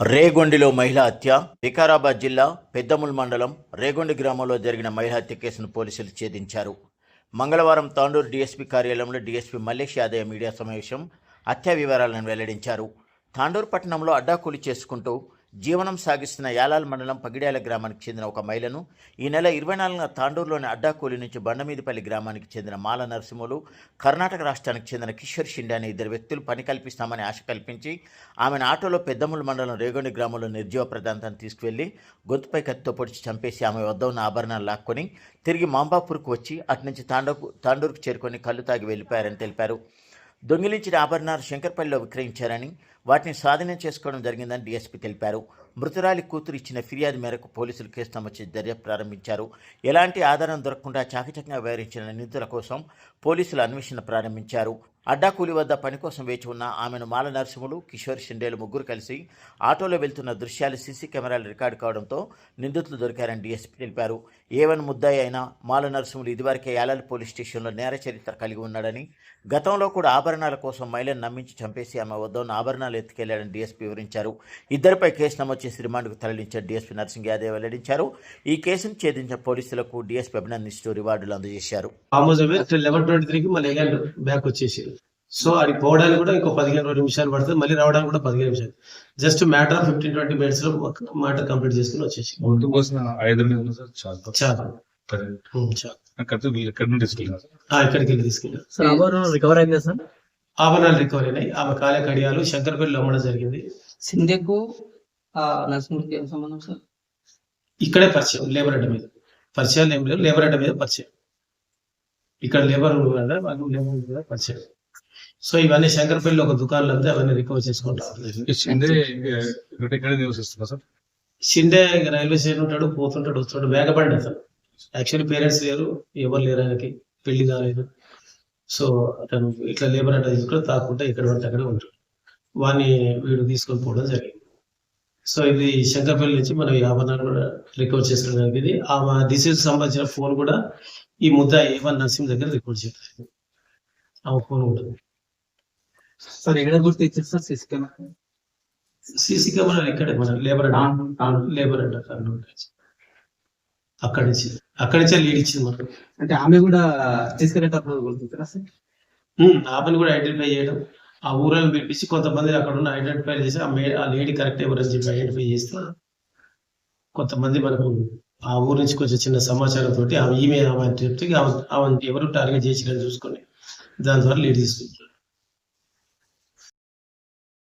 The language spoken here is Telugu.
రేగొండిలో మహిళా హత్య వికారాబాద్ జిల్లా పెద్దముల్ మండలం రేగొండి గ్రామంలో జరిగిన మహిళా హత్య కేసును పోలీసులు ఛేదించారు. మంగళవారం తాండూరు డీఎస్పీ కార్యాలయంలో డీఎస్పీ మల్లేష్ యాదవ్ మీడియా సమావేశం హత్య వివరాలను వెల్లడించారు. తాండూరు పట్టణంలో అడ్డాకూలి చేసుకుంటూ జీవనం సాగిస్తున్న యాలాల్ మండలం పగిడ్యాల గ్రామానికి చెందిన ఒక మహిళను ఈ నెల ఇరవై నాలుగున తాండూరులోని అడ్డాకూలి నుంచి బండమీదిపల్లి గ్రామానికి చెందిన మాల నరసింహులు కర్ణాటక రాష్ట్రానికి చెందిన కిషోర్ షిండే అనే ఇద్దరు వ్యక్తులు పని కల్పిస్తామని ఆశ కల్పించి ఆమెను ఆటోలో పెద్దముల మండలం రేగొండి గ్రామంలో నిర్జీవ ప్రాంతాన్ని తీసుకువెళ్ళి గొంతుపై కత్తితో పొడిచి చంపేసి ఆమె వద్ద ఉన్న ఆభరణాలు లాక్కొని తిరిగి మాంబాపూర్కు వచ్చి అటు నుంచి తాండూరుకు చేరుకొని కళ్ళు తాగి వెళ్ళిపోయారని తెలిపారు. దొంగిలించిన ఆభరణాలు శంకర్పల్లిలో విక్రయించారని వాటిని స్వాధీనం చేసుకోవడం జరిగిందని డీఎస్పీ తెలిపారు. మృతురాలి కూతురు ఇచ్చిన ఫిర్యాదు మేరకు పోలీసులు కేసు నమోదు చేసి దర్యాప్తు ప్రారంభించారు. ఎలాంటి ఆధారం దొరకకుండా చాకచక్యంగా వ్యవహరించిన నిందితుల కోసం పోలీసులు అన్వేషణ ప్రారంభించారు. అడ్డాకూలి వద్ద పని కోసం వేచి ఉన్న ఆమెను మాల నరసింహులు కిషోర్ షిండేలు ముగ్గురు కలిసి ఆటోలో వెళ్తున్న దృశ్యాలు సీసీ కెమెరాలు రికార్డు కావడంతో నిందితులు దొరికారని డీఎస్పీ తెలిపారు. ఏవన్ ముద్దాయి అయిన మాల నరసింహులు ఇదివరకే యాలాల్ పోలీస్ స్టేషన్లో నేర చరిత్ర కలిగి ఉన్నాడని గతంలో కూడా ఆభరణాల కోసం మహిళను నమ్మించి చంపేసి ఆమె వద్ద ఉన్న ఆభరణాలు ఎత్తుకెళ్ళాడని డీఎస్పీ వివరించారు. ఇద్దరిపై కేసు నమోదు చేసి రిమాండ్కు తరలించారు. డీఎస్పీ నర్సింగ్ యాదవ్ వెల్లడించారు. ఈ కేసును ఛేదించిన పోలీసులకు డీఎస్పీ అభినందిస్తూ రివార్డులు అందజేశారు. బ్యాక్ వచ్చేసి. సో అది పోవడానికి కూడా ఇంకో పదిహేను ఇరవై నిమిషాలు పడుతుంది. మళ్ళీ రావడానికి కూడా పదిహేను నిమిషాలు. Just matter of fifteen twenty మినిట్స్లో మ్యాటర్ కంప్లీట్ చేసుకుని వచ్చేసి. వీళ్ళు ఇక్కడికి తీసుకెళ్ళారు సార్ ఆభరణం రికవర్ అయిందా సార్? ఆభరణాలు రికవరీ అయినాయి. ఆమె కాలే కడియాలు శంకర్పల్లి అమ్మడం జరిగింది. సింధెకు ఆ నరసింహుడికి ఏం సంబంధం సార్? ఇక్కడే పరిచయం లేబర్ అడ్డ మీద. పరిచయాలు ఏం లేవు లేబర్ అడ్డ మీద పరిచయం. ఇక్కడ లేబర్ కదా వాళ్ళు లేబర్ మీద పరిచయం. సో ఇవన్నీ శంకర్పల్లి ఒక దుకాణంలో అంతా అవన్నీ రికవర్ చేసుకుంటారు షిండే షిండే రైల్వే స్టేషన్ ఉంటాడు పోతుంటాడు వస్తుంటాడు వేగబండి అతను. యాక్చువల్లీ పేరెంట్స్ లేరు ఎవరు లేరు ఆయనకి పెళ్ళి కాలేదు. సో అతను ఇట్లా లేబర్ అంటే తీసుకుని తాకుంటే ఇక్కడ పడితే అక్కడే ఉంటాడు. వాడిని వీడు తీసుకొని పోవడం జరిగింది. సో ఇది శంకర్పల్లి నుంచి మనం ఆభరణాలు కూడా రికవర్ చేసుకోవడం జరిగింది. ఆ డిసీజ్ సంబంధించిన ఫోన్ కూడా ఈ ముద్ద ఏవన్ నర్సింగ్ దగ్గర రికార్డ్ చేయడం ఆ ఫోన్ కూడా. సార్ ఎక్కడ గుర్తు ఇచ్చారు sir CC camera? CC camera ఇక్కడే మన లేబర్ లేబర్ అంటారు అక్కడి నుంచి. అక్కడి నుంచే లీడ్ ఇచ్చింది మనకు అంటే ఆమె కూడా తీసుకెళ్ళేటప్పుడు ఆమెను కూడా ఐడెంటిఫై చేయడం. ఆ ఊరని పిలిపించి కొంతమంది అక్కడ ఉన్న ఐడెంటిఫై చేసి ఆ మే ఆ లేడీ కరెక్ట్ ఎవరని చెప్పి ఐడెంటిఫై చేస్తే కొంతమంది మనకు ఆ ఊరు నుంచి కొంచెం చిన్న సమాచారం తోటి ఆమె ఈమె ఆమె చెప్తే ఆమె ఆమె ఎవరు టార్గెట్ చేసిరని చూసుకొని దాని ద్వారా లీడ్ తీసుకుంటారు.